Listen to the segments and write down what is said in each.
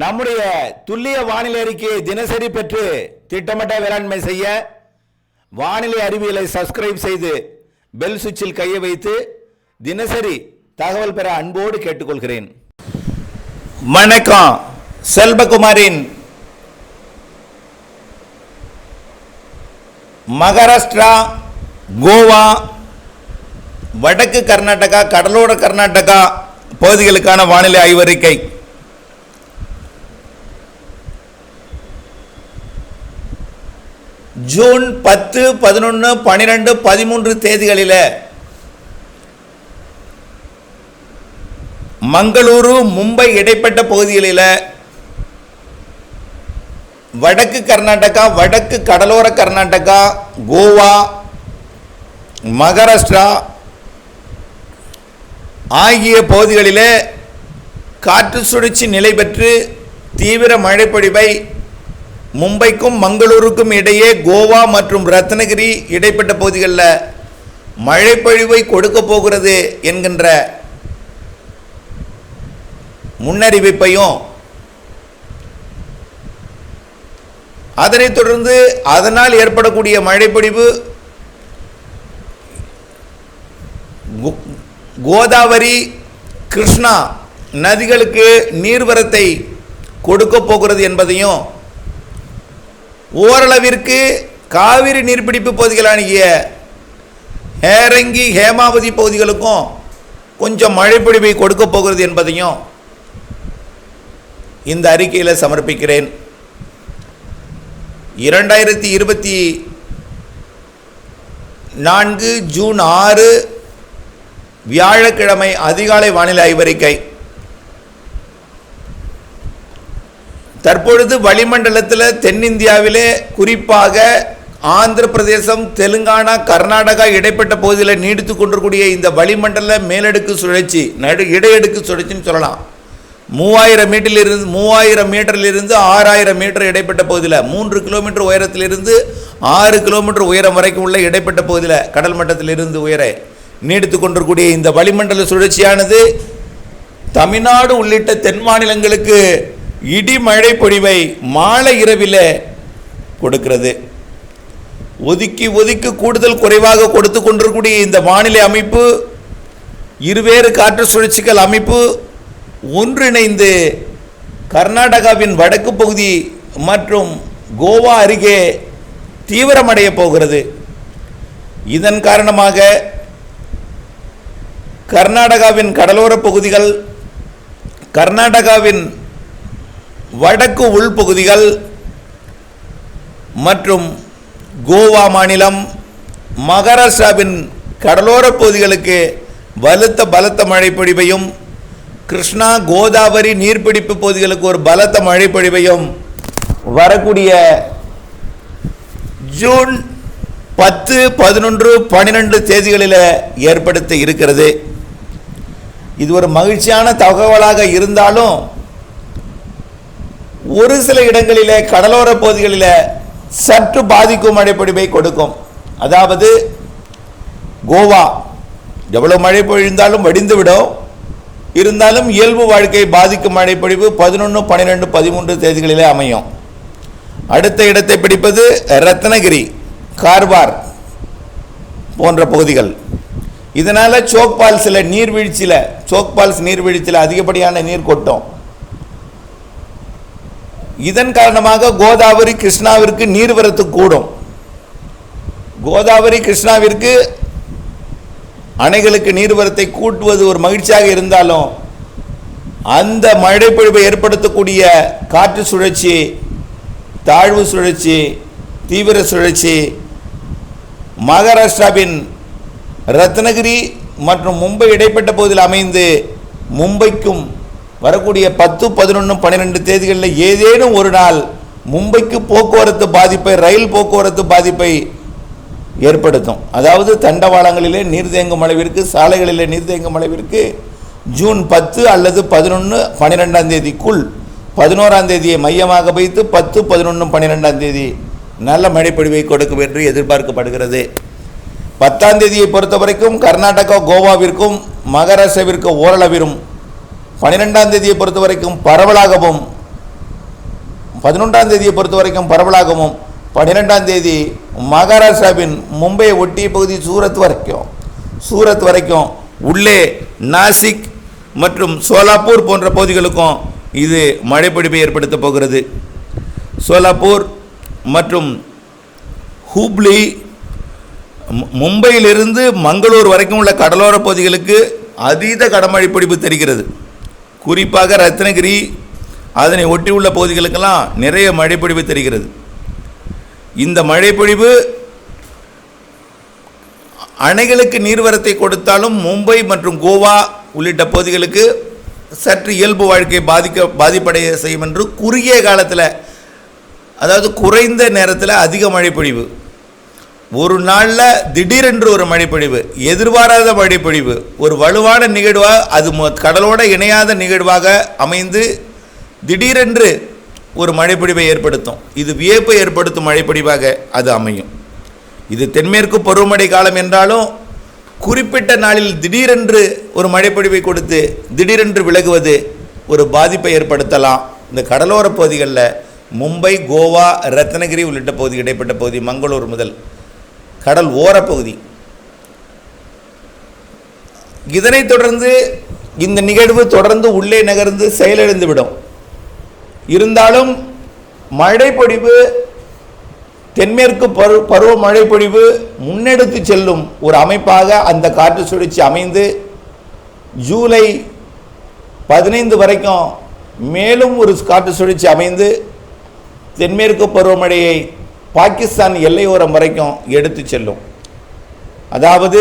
நம்முடைய துல்லிய வானிலை அறிக்கையை தினசரி பெற்று திட்டமிட்ட வேளாண்மை செய்ய வானிலை அறிவியலை சப்ஸ்கிரைப் செய்து பெல் சுவிட்சில் கையை வைத்து தினசரி தகவல் பெற அன்போடு கேட்டுக்கொள்கிறேன். வணக்கம். செல்வகுமாரின் மகாராஷ்டிரா கோவா வடக்கு கர்நாடகா கடலோர கர்நாடகா பகுதிகளுக்கான வானிலை ஆய்வறிக்கை. ஜூன் பத்து பதினொன்று பன்னிரெண்டு பதிமூன்று தேதிகளில் மங்களூரு மும்பை இடைப்பட்ட பகுதிகளில் வடக்கு கர்நாடகா வடக்கு கடலோர கர்நாடகா கோவா மகாராஷ்டிரா ஆகிய பகுதிகளிலே காற்று சுழற்சி நிலை பெற்று தீவிர மழைப்பொழிவை மும்பைக்கும் மங்களூருக்கும் இடையே கோவா மற்றும் ரத்னகிரி இடைப்பட்ட பகுதிகளில் மழைப்பொழிவை கொடுக்க போகிறது என்கின்ற முன்னறிவிப்பையும் அதனைத் தொடர்ந்து அதனால் ஏற்படக்கூடிய மழைப்பொழிவு கோதாவரி கிருஷ்ணா நதிகளுக்கு நீர்வரத்தை கொடுக்க போகிறது என்பதையும் ஓரளவிற்கு காவிரி நீர்பிடிப்பு பகுதிகளாகிய ஹேரங்கி ஹேமாவதி பகுதிகளுக்கும் கொஞ்சம் மழைப்பொழிவை கொடுக்க போகிறது என்பதையும் இந்த அறிக்கையில் சமர்ப்பிக்கிறேன். இரண்டாயிரத்தி இருபத்தி நான்கு ஜூன் ஆறு வியாழக்கிழமை அதிகாலை வானிலை ஆய்வறிக்கை. தற்பொழுது வளிமண்டலத்தில் தென்னிந்தியாவிலே குறிப்பாக ஆந்திர பிரதேசம் தெலுங்கானா கர்நாடகா இடைப்பட்ட பகுதியில் நீடித்து கொண்டிருக்கூடிய இந்த வளிமண்டல மேலடுக்கு சுழற்சி நடு இடையடுக்கு சுழற்சின்னு சொல்லலாம். மூவாயிரம் மீட்டரிலிருந்து மூவாயிரம் மீட்டரிலிருந்து ஆறாயிரம் மீட்டர் இடைப்பட்ட பகுதியில் மூன்று கிலோமீட்டர் உயரத்திலிருந்து ஆறு கிலோமீட்டர் உயரம் வரைக்கும் உள்ள இடைப்பட்ட பகுதியில் கடல் மட்டத்திலிருந்து உயர நீடித்து கொண்டிருக்கூடிய இந்த வளிமண்டல சுழற்சியானது தமிழ்நாடு உள்ளிட்ட தென் மாநிலங்களுக்கு இடி மழை பொழிவை மாலை இரவில் கொடுக்கிறது. ஒதுக்கி ஒதுக்கி கூடுதல் குறைவாக கொடுத்து கொண்டிருக்கூடிய இந்த வானிலை அமைப்பு இருவேறு காற்று சுழற்சிகள் அமைப்பு ஒன்றிணைந்து கர்நாடகாவின் வடக்கு பகுதி மற்றும் கோவா அருகே தீவிரமடைய போகிறது. இதன் காரணமாக கர்நாடகாவின் கடலோர பகுதிகள் கர்நாடகாவின் வடக்கு உள்பகுதிகள் மற்றும் கோவா மாநிலம் மகாராஷ்டிராவின் கடலோர பகுதிகளுக்கு வலுத்த பலத்த மழை பொழிவையும் கிருஷ்ணா கோதாவரி நீர்பிடிப்பு பகுதிகளுக்கு ஒரு பலத்த மழை பொழிவையும் வரக்கூடிய ஜூன் பத்து பதினொன்று பன்னிரெண்டு தேதிகளில் ஏற்படுத்த இருக்கிறது. இது ஒரு மகிழ்ச்சியான தகவலாக இருந்தாலும் ஒரு சில இடங்களிலே கடலோர பகுதிகளில் சற்று பாதிக்கும் மழைப்பொழிவை கொடுக்கும். அதாவது கோவா. எவ்வளவு மழை பொழிந்தாலும் வடிந்துவிடும். இருந்தாலும் இயல்பு வாழ்க்கை பாதிக்கும் மழைப்பொழிவு பதினொன்று பன்னிரெண்டு பதிமூன்று தேதிகளிலே அமையும். அடுத்த இடத்தை பிடிப்பது ரத்னகிரி கார்வார் போன்ற பகுதிகள். இதனால் சோக்பால்ஸில் நீர்வீழ்ச்சியில் சோக்பால்ஸ் நீர்வீழ்ச்சியில் அதிகப்படியான நீர் கொட்டும். இதன் காரணமாக கோதாவரி கிருஷ்ணாவிற்கு நீர்வரத்து கூடும். கோதாவரி கிருஷ்ணாவிற்கு அணைகளுக்கு நீர்வரத்தை கூட்டுவது ஒரு மகிழ்ச்சியாக இருந்தாலும் அந்த மழைப்பொழிவை ஏற்படுத்தக்கூடிய காற்று சுழற்சி தாழ்வு சுழற்சி தீவிர சுழற்சி மகாராஷ்டிராவின் ரத்னகிரி மற்றும் மும்பை இடைப்பட்ட பகுதியில் அமைந்து மும்பைக்கும் வரக்கூடிய பத்து பதினொன்று பன்னிரெண்டு தேதிகளில் ஏதேனும் ஒரு நாள் மும்பைக்கு போக்குவரத்து பாதிப்பை ரயில் போக்குவரத்து பாதிப்பை ஏற்படுத்தும். அதாவது தண்டவாளங்களிலே நீர் தேங்கும் அளவிற்கு சாலைகளிலே நீர் தேங்கும் அளவிற்கு ஜூன் பத்து அல்லது பதினொன்று பன்னிரெண்டாம் தேதிக்குள் பதினோராம் தேதியை மையமாக வைத்து பத்து பதினொன்று பன்னிரெண்டாம் தேதி நல்ல மழைப்பொழிவை கொடுக்கும் என்று எதிர்பார்க்கப்படுகிறது. பத்தாம் தேதியை பொறுத்த வரைக்கும் கர்நாடகா கோவாவிற்கும் மகாராஷ்டிராவிற்கு ஓரளவிலும் பன்னிரெண்டாம் தேதியை பொறுத்த வரைக்கும் பரவலாகவும் பதினொன்றாம் தேதியை பொறுத்த வரைக்கும் பரவலாகவும் பன்னிரெண்டாம் தேதி மகாராஷ்டிராவின் மும்பையை ஒட்டிய பகுதி சூரத் வரைக்கும் சூரத் வரைக்கும் உள்ளே நாசிக் மற்றும் சோலாப்பூர் போன்ற பகுதிகளுக்கும் இது மழைப்பிடிப்பை ஏற்படுத்தப் போகிறது. சோலாப்பூர் மற்றும் ஹூப்ளி மும்பையிலிருந்து மங்களூர் வரைக்கும் உள்ள கடலோர பகுதிகளுக்கு அதீத கடமழை பிடிப்பு தெரிகிறது. குறிப்பாக ரத்னகிரி அதனை ஒட்டியுள்ள பகுதிகளுக்கெல்லாம் நிறைய மழைப்பொழிவு தெரிகிறது. இந்த மழைப்பொழிவு அணைகளுக்கு நீர்வரத்தை கொடுத்தாலும் மும்பை மற்றும் கோவா உள்ளிட்ட பகுதிகளுக்கு சற்று இயல்பு வாழ்க்கை பாதிக்க பாதிப்படைய செய்யும் என்று குறுகிய காலத்தில் அதாவது குறைந்த நேரத்தில் அதிக மழைப்பொழிவு. ஒரு நாளில் திடீரென்று ஒரு மழைப்பொழிவு எதிர்பாராத மழைப்பொழிவு ஒரு வலுவான நிகழ்வாக அது மொ- கடலோட இணையாத நிகழ்வாக அமைந்து திடீரென்று ஒரு மழைப்பொழிவை ஏற்படுத்தும். இது வியப்பை ஏற்படுத்தும் மழைப்பொழிவாக அது அமையும். இது தென்மேற்கு பருவமழை காலம் என்றாலும் குறிப்பிட்ட நாளில் திடீரென்று ஒரு மழைப்பொழிவை கொடுத்து திடீரென்று விலகுவது ஒரு பாதிப்பை ஏற்படுத்தலாம். இந்த கடலோர பகுதிகளில் மும்பை கோவா ரத்னகிரி உள்ளிட்ட பகுதி இடைப்பட்ட பகுதி மங்களூர் முதல் கடல் ஓரப்பகுதி. இதனைத் தொடர்ந்து இந்த நிகழ்வு தொடர்ந்து உள்ளே நகர்ந்து செயலிழந்துவிடும் இருந்தாலும் மழைப்பொழிவு தென்மேற்கு பரு பருவ மழைப்பொழிவு முன்னெடுத்து செல்லும் ஒரு அமைப்பாக அந்த காற்று சுழற்சி அமைந்து ஜூலை பதினைந்து வரைக்கும் மேலும் ஒரு காற்று சுழற்சி அமைந்து தென்மேற்கு பருவமழையை பாகிஸ்தான் எல்லையோரம் வரைக்கும் எடுத்து செல்லும். அதாவது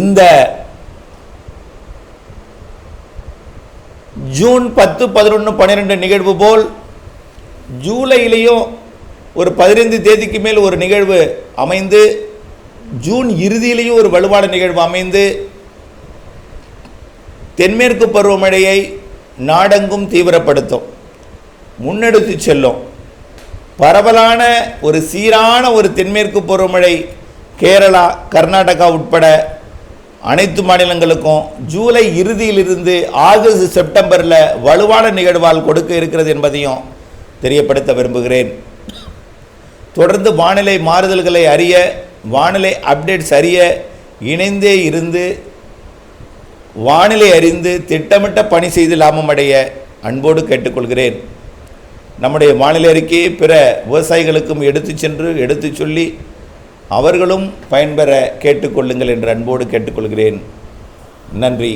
இந்த ஜூன் பத்து பதினொன்று பன்னிரெண்டு நிகழ்வு போல் ஜூலையிலையும் ஒரு பதினைந்து தேதிக்கு மேல் ஒரு நிகழ்வு அமைந்து ஜூன் இறுதியிலையும் ஒரு வலுவான நிகழ்வு அமைந்து தென்மேற்கு பருவமழையை நாடெங்கும் தீவிரப்படுத்தும். முன்னெடுத்து செல்லும். பரவலான ஒரு சீரான ஒரு தென்மேற்கு பருவமழை கேரளா கர்நாடகா உட்பட அனைத்து மாநிலங்களுக்கும் ஜூலை இறுதியிலிருந்து ஆகஸ்ட் செப்டம்பரில் வலுவான நிகழ்வால் கொடுக்க இருக்கிறது என்பதையும் தெரியப்படுத்த விரும்புகிறேன். தொடர்ந்து வானிலை மாறுதல்களை அறிய வானிலை அப்டேட்ஸ் அறிய இணைந்தே இருந்து வானிலை அறிந்து திட்டமிட்ட பணி செய்து லாபம் அடைய அன்போடு கேட்டுக்கொள்கிறேன். நம்முடைய வானிலை அறிக்கையை பிற விவசாயிகளுக்கும் எடுத்துச் சென்று எடுத்துச் சொல்லி அவர்களும் பயன்பெற கேட்டுக்கொள்ளுங்கள் என்று அன்போடு கேட்டுக்கொள்கிறேன். நன்றி.